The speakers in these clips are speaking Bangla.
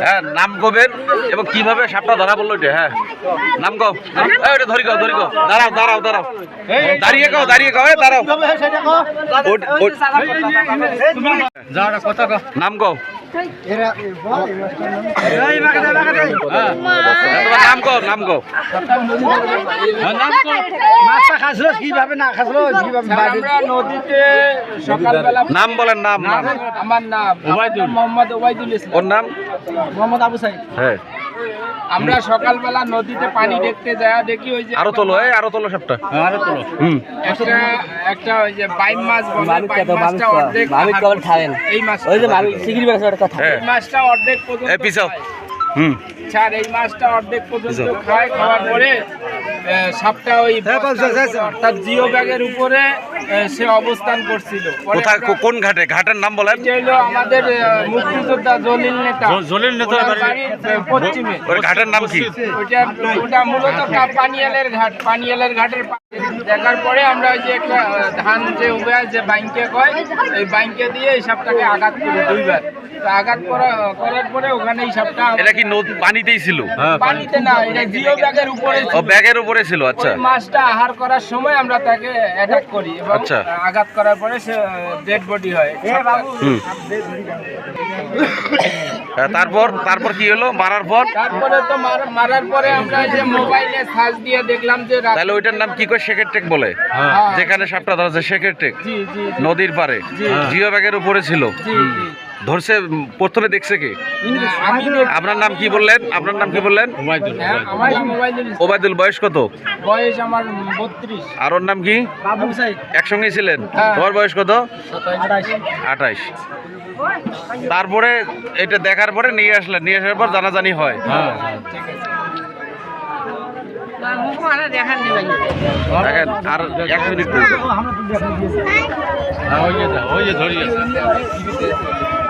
হ্যাঁ নাম কবেন এবং কীভাবে সাপটা ধরা বলল এটা হ্যাঁ নাম এই, ওটা ধরি কও ধরি কও দাঁড়াও দাঁড়াও দাঁড়াও দাঁড়িয়ে কও দাঁড়িয়ে এই দাঁড়াও নাম ওট- নাম হ্যাঁ, তোমার নাম কও নাম কও। মাছটা খাসলো কীভাবে না খাসলো আমরা নদীতে সকালবেলা নাম বলেন নাম নাম। আমার নাম মোহাম্মদ ইসলাম। ওর নাম? মোহাম্মদ আবু সাইদ। হ্যাঁ। আমরা সকালবেলা নদীতে পানি দেখতে যায় দেখি ওই যে আরও তোলো এই আরও তোলো সবটা। আরও তোলো। হুম। একটা একটা ওই যে বাইম মাছ বলে বাইম মাছটা অর্ধেক এই মাছ ওই যে মালিক সিগির মাছ একটা কথা। হ্যাঁ এই মাছটা অর্ধেক পর্যন্ত এই পিছাও হুম। স্যার এই মাছটা অর্ধেক পর্যন্ত খায় খাওয়ার পরে সাপটা ওই অর্থাৎ জিও ব্যাগের উপরে সে অবস্থান করছিল। কোথায় কোন ঘাটে? ঘাটের নাম বলেন। হলো আমাদের মুক্তিযোদ্ধা জলিল নেতা। জলিল নেতা পশ্চিমে। ঘাটের নাম কি? ওটা ওটা মূলত পানিয়ালের ঘাট। পানিয়ালের ঘাটের দেখার পরে আমরা ওই যে একটা ধান যে উবে যে বাইঙ্কে কয় এই বাইঙ্কে দিয়ে এই সাপটাকে আঘাত করি দুইবার। আঘাত করা করার পরে ওখানে এই সাপটা এটা কি নদ- পানিতেই ছিল? পানিতে না এটা জিও ব্যাগের উপরে ব্যাগের উপরে ছিল আচ্ছা। মাছটা আহার করার সময় আমরা তাকে অ্যাটাক করি এবং আচ্ছা। আঘাত করার পরে সে ডেড বডি হয়। তারপর তারপর কি হলো? মারার পর? তারপরে তো মারার পরে আমরা যে মোবাইলে সার্চ দিয়ে দেখলাম যে তাহলে ওইটার নাম কি করে শেখের টেক বলে। হ্যাঁ। যেখানে সাপটা ধরেছে শেখের টেক জি জি জি, নদীর পারে জিও ব্যাগের উপরে ছিল। জি জি। ধরছে প্রথমে দেখছে কি? আপনার নাম কি বললেন? আপনার নাম কি বললেন? হ্যাঁ, ওবায়দুল। বয়স কত? বয়স আমার বত্রিশ। আর ওর নাম কি? একসঙ্গেই ছিলেন? হ্যাঁ। তোমার বয়স কত? আঠাইশ। তারপরে এটা দেখার পরে নিয়ে আসলেন। নিয়ে আসার পর জানাজানি হয়। দেখেন আর এক মিনিট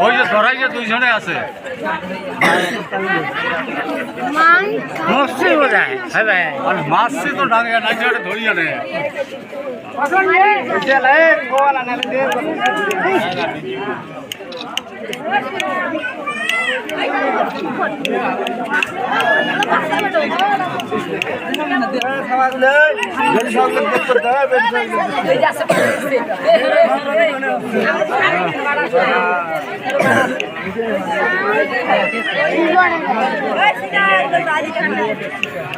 ওই যে ধরাই যে দুইজনে আছে। মরছে বোঝায় হ্যাঁ। ভাই। মাছছে তো ডাঙে নাকি ধরি সঙ্গে করতে হয়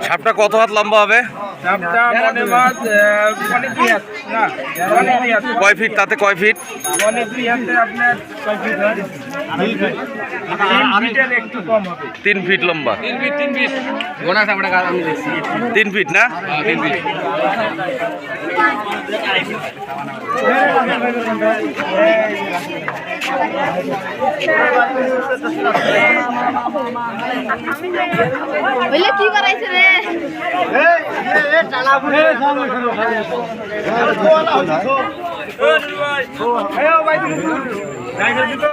সাপটা কত হাত লম্বা হবে? মনে মানে কয় ফিট তাতে কয় ফিট মানে দুই হাতে আপনার কয় ফিট হয়। দুই ফিট তিন ফিটের একটু কম হবে। তিন ফিট লম্বা। তিন ফিট তিন না? তিন ফিট বললে কি করাইছে রে? টানা